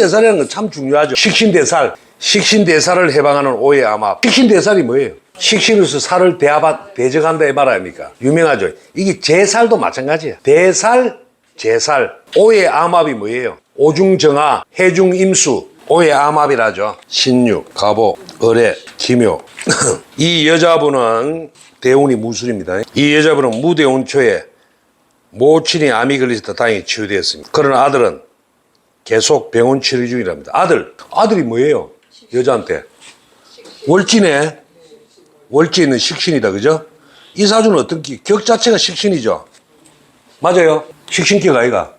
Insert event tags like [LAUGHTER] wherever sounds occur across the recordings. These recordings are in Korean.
식신대살이라는 건 참 중요하죠. 식신대살. 식신대살을 해방하는 오해 암압. 식신대살이 뭐예요? 식신으로서 살을 대합하, 대적한다 이 말 아닙니까? 유명하죠. 이게 제살도 마찬가지야. 대살, 제살. 오해 암압이 뭐예요? 오중정화, 해중임수. 오해 암압이라죠. 신유, 가보, 을해, 기묘. [LAUGHS] 이 여자분은 대운이 무술입니다. 이 여자분은 무대운 초에 모친이 암이 걸려서 다행히 치유되었습니다. 그러나 아들은 계속 병원 치료 중이랍니다. 아들, 아들이 뭐예요? 여자한테. 월지네. 월지에 있는 식신이다, 그죠? 이 사주는 어떤 기, 격 자체가 식신이죠. 맞아요. 식신격 아이가.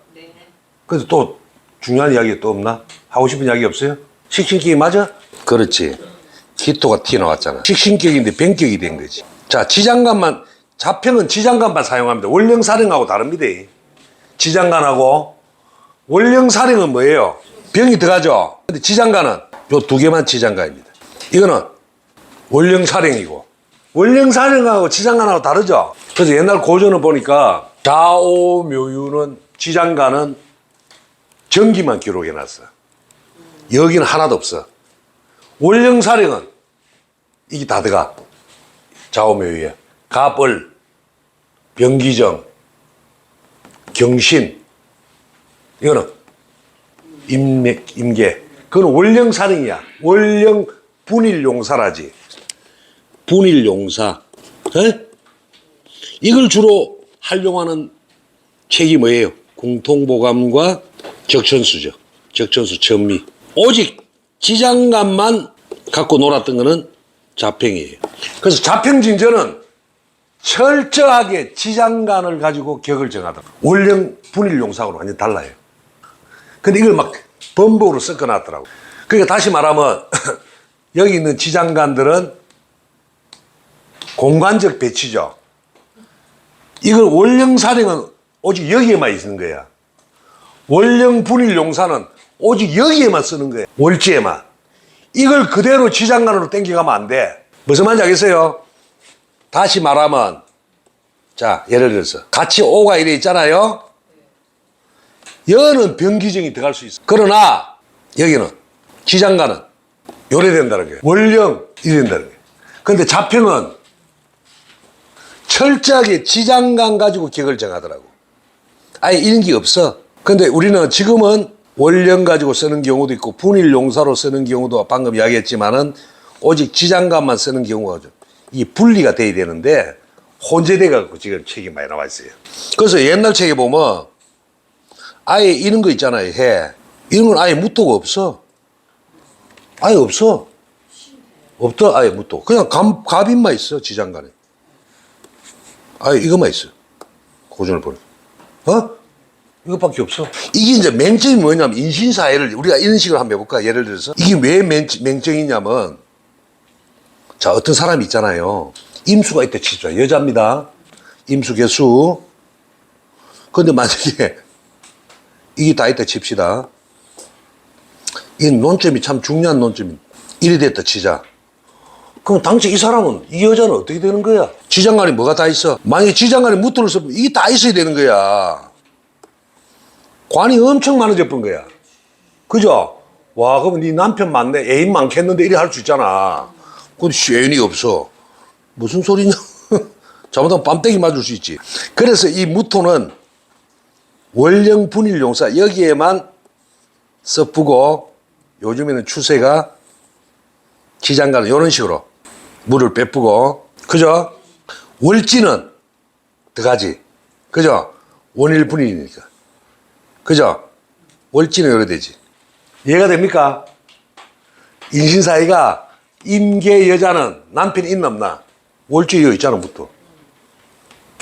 그래서 또 중요한 이야기 또 없나? 하고 싶은 이야기 없어요? 식신격이 맞아? 그렇지. 기토가 튀어나왔잖아. 식신격인데 변격이 된 거지. 자, 지장간만, 자평은 지장간만 사용합니다. 원령사령하고 다릅니다. 지장간하고 원령사령은 뭐예요? 병이 들어가죠. 근데 지장간은 요두 개만 지장간입니다. 이거는 원령사령이고 원령사령하고 지장간하고 다르죠. 그래서 옛날 고전을 보니까 좌오묘유는 지장간은 전기만 기록해 놨어. 여기는 하나도 없어. 원령사령은 이게 다 들어가. 좌오묘유에 가벌, 병기정, 경신 이거는 임맥, 임계. 그건 원령사령이야. 원령 분일 용사라지. 분일 용사. 에? 이걸 주로 활용하는 책이 뭐예요? 공통보감과 적천수죠. 적천수 천미. 오직 지장감만 갖고 놀았던 거는 자평이에요. 그래서 자평진전은 철저하게 지장간을 가지고 격을 정하다. 원령 분일용사하고는 완전 달라요. 근데 이걸 막 범벅으로 섞어놨더라고. 그러니까 다시 말하면 [LAUGHS] 여기 있는 지장간들은 공간적 배치죠. 이걸 원령사령은 오직 여기에만 있는 거야. 원령 분일 용사는 오직 여기에만 쓰는 거야. 월지에만. 이걸 그대로 지장간으로 땡겨가면 안 돼. 무슨 말인지 알겠어요? 다시 말하면 자 예를 들어서 같이 오가 이래 있잖아요. 여는 병기정이 들어갈 수 있어. 그러나 여기는 지장간은 요래 된다는 거예요. 원령 이래 된다는 거예요. 근데 자평은 철저하게 지장간 가지고 격을 정하더라고. 아예 게 없어. 근데 우리는 지금은 원령 가지고 쓰는 경우도 있고 분일 용사로 쓰는 경우도 방금 이야기했지만은 오직 지장간만 쓰는 경우가 좀이 분리가 돼야 되는데 혼재돼 갖고 지금 책이 많이 나와 있어요. 그래서 옛날 책에 보면 아예 이런 거 있잖아요. 해. 이런 건 아예 무토가 없어. 아예 없어. 없더 아예 무토. 그냥 감, 갑인만 있어 지장간에. 아예 이것만 있어. 고전을 보니. 어? 이것밖에 없어. 이게 이제 맹점이 뭐냐면 인신사회를 우리가 이런 식으로 한번 해볼까? 예를 들어서 이게 왜 맹, 맹점이냐면 자 어떤 사람이 있잖아요. 임수가 있다 치죠. 여자입니다. 임수 개수. 근데 만약에 이게 다 있다 칩시다. 이 논점이 참 중요한 논점이 이래 됐다 치자. 그럼 당시 이 사람은 이 여자는 어떻게 되는 거야? 지장간에 뭐가 다 있어? 만약에 지장간에 무토를 쓰면 이게 다 있어야 되는 거야. 관이 엄청 많아져 본 거야. 그죠? 와, 그러면 네 남편 맞네. 애인 많겠는데 이래 할 수 있잖아. 근데 애인이 없어. 무슨 소리냐? [LAUGHS] 잘못하면 빰때기 맞을 수 있지. 그래서 이 무토는 원령 분일 용사 여기에만 썩부고 요즘에는 추세가 지장간은 이런 식으로 물을 빼쁘고 그죠? 월지는 들어가지. 그죠? 원일 분일이니까. 그죠? 월지는 요래 되지. 이해가 됩니까? 인신 사이가 임계 여자는 남편이 있나 없나? 월지에 여기 있잖아, 부터.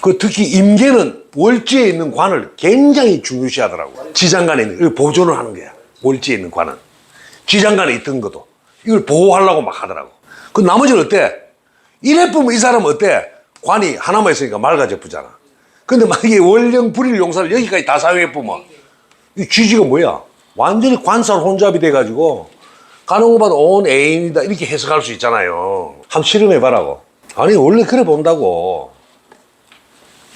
그 특히 임계는 월지에 있는 관을 굉장히 중요시 하더라고. 지장간에 있는, 이걸 보존을 하는 거야. 월지에 있는 관은. 지장간에 있던 것도. 이걸 보호하려고 막 하더라고. 그 나머지는 어때? 이래 보면 이 사람은 어때? 관이 하나만 있으니까 맑아져 보잖아. 근데 만약에 원령 불일 용사를 여기까지 다 사용해 보면 이 취지가 뭐야? 완전히 관살 혼잡이 돼가지고 것보다 온 애인이다 이렇게 해석할 수 있잖아요. 한번 실험해봐라고. 아니 원래 그래 본다고.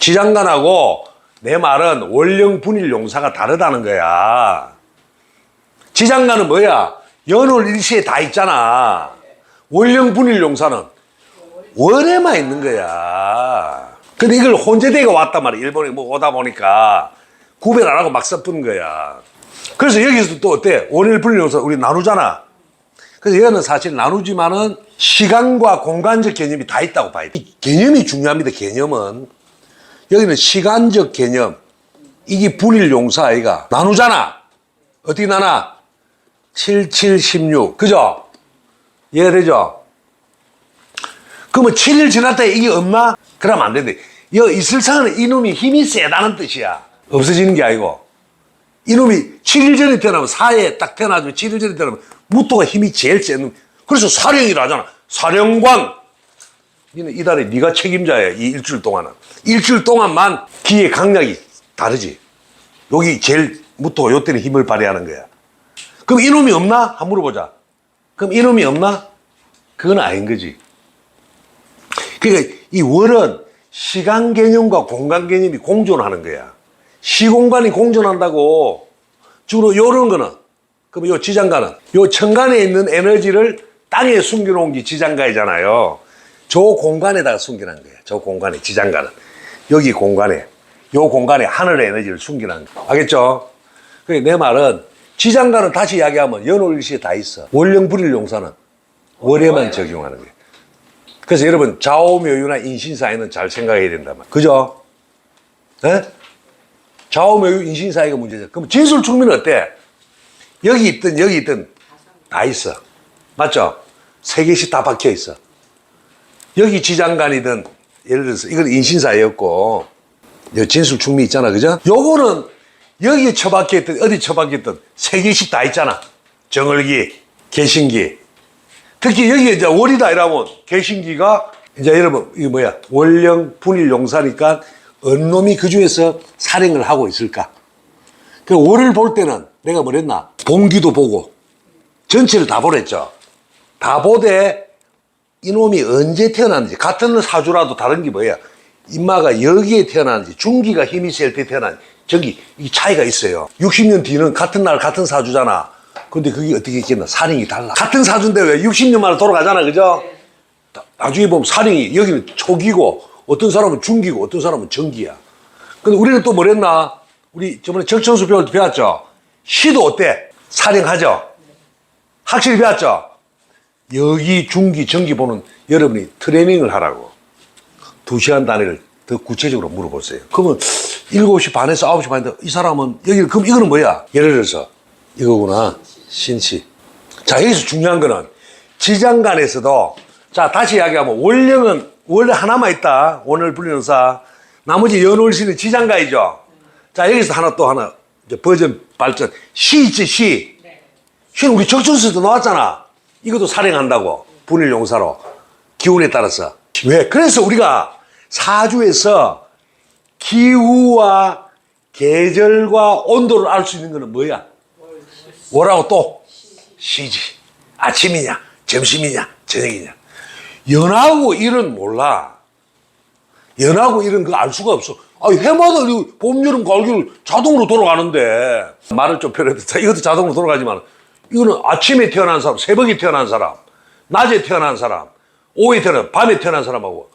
지장간하고 내 말은 원령 분일 용사가 다르다는 거야. 지장간은 뭐야? 연월 일시에 다 있잖아. 월령 분일 용사는 월에만 있는 거야. 근데 이걸 혼재대가 왔단 말이야. 일본에 뭐 오다 보니까 구별 안 하고 막 써픈 거야. 그래서 여기서 또 어때? 원일 분일 용사 우리 나누잖아. 그래서 이거는 사실 나누지만은 시간과 공간적 개념이 다 있다고 봐야 돼. 이 개념이 중요합니다. 개념은. 여기는 시간적 개념. 이게 분일 용사 아이가 나누잖아. 어떻게 나눠? 7, 7, 16. 그죠? 이해되죠? 그러면 7일 지났다 이게 없나? 그러면 안 된대. 여 이슬상은 이놈이 힘이 세다는 뜻이야. 없어지는 게 아니고. 이놈이 7일 전에 태어나면 사회에 딱 태어나면 7일 전에 태어나면 무토가 힘이 제일 센 놈. 그래서 사령이라 하잖아. 사령관. 이달에 네가 책임자야. 이 일주일 동안은. 일주일 동안만 기의 강약이 다르지. 여기 제일 무토가 요때는 힘을 발휘하는 거야. 그럼 이놈이 없나? 한번 물어보자. 그럼 이놈이 없나? 그건 아닌 거지. 그러니까 이 월은 시간 개념과 공간 개념이 공존하는 거야. 시공간이 공존한다고 주로 요런 거는 그럼 요 지장간은 요 천간에 있는 에너지를 땅에 숨겨놓은 게 지장가이잖아요. 저 공간에다가 숨겨놓은 거예요. 저 공간에 지장간은 여기 공간에 요 공간에 하늘의 에너지를 숨겨놓은 거. 알겠죠? 내 말은 지장간은 다시 이야기하면 연월일시에 다 있어. 월령 불일용사는 월에만 적용하는 거예요. 그래서 여러분 좌우묘유나 인신사에는 잘 생각해야 된단 말이에요. 그죠? 예? 좌우묘유 인신사이가 문제죠. 그럼 진술충민은 어때? 여기 있든 여기 있든 다 있어. 맞죠? 세 개씩 다 박혀 있어. 여기 지장간이든 예를 들어서 이건 인신사였고 여 진술 충미 있잖아. 그죠? 요거는 여기에 처박혀 있든 어디 처박혀 있든 세 개씩 다 있잖아. 정월기, 개신기, 특히 여기에 이제 월이다 이러면 개신기가 이제 여러분 이게 뭐야 월령 분일 용사니까 어느 놈이 그 중에서 살행을 하고 있을까? 그 월을 볼 때는 내가 뭐랬나 봉기도 보고 전체를 다 보랬죠. 다 보되 이놈이 언제 태어났는지 같은 사주라도 다른 게 뭐야? 인마가 여기에 태어났는지 중기가 힘이 셀 때 태어났는지 저기 이 차이가 있어요. 60년 뒤는 같은 날 같은 사주잖아. 근데 그게 어떻게 있겠나? 살인이 달라. 같은 사주인데 왜 60년 만에 돌아가잖아. 그죠? 나- 나중에 보면 살인이 여기는 초기고 어떤 사람은 중기고 어떤 사람은 전기야. 근데 우리는 또 뭐랬나? 우리 저번에 적천수 배울 때 배웠죠? 시도 어때? 살인하죠? 확실히 배웠죠? 여기 중기, 전기 보는 여러분이 트레이닝을 하라고. 두 시간 단위를 더 구체적으로 물어보세요. 그러면 7시 반에서 9시 반인데 이 사람은 여기 그럼 이거는 뭐야? 예를 들어서 이거구나. 신시. 자, 여기서 중요한 거는 지장 간에서도 자, 다시 이야기하면 원령은 원래 하나만 있다. 오늘 불리는 사. 나머지 연월시는 지장가이죠. 자, 여기서 하나 또 하나 이제 버전 발전. 시 있지, 시. 시는 우리 적천수도 나왔잖아. 이것도 살행한다고. 분일 용사로. 기운에 따라서. 왜? 그래서 우리가 사주에서 기후와 계절과 온도를 알 수 있는 거는 뭐야? 뭐라고 또? 시지. 아침이냐, 점심이냐, 저녁이냐. 연하고 일은 몰라. 연하고 일은 그거 알 수가 없어. 아, 해마다 이 봄, 여름, 가을, 겨울 자동으로 돌아가는데. 말을 좀 자, 이것도 자동으로 돌아가지만 이거는 아침에 태어난 사람, 새벽에 태어난 사람, 낮에 태어난 사람, 오후에 태어난, 밤에 태어난 사람하고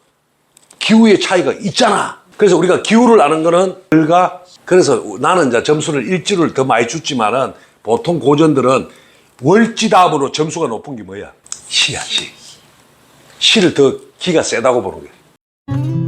기후의 차이가 있잖아. 그래서 우리가 기후를 아는 거는 결과 그래서 나는 이제 점수를 일주를 더 많이 줬지만은 보통 고전들은 월지답으로 점수가 높은 게 뭐야? 시야, 시. 시를 더 기가 세다고 보는 거야.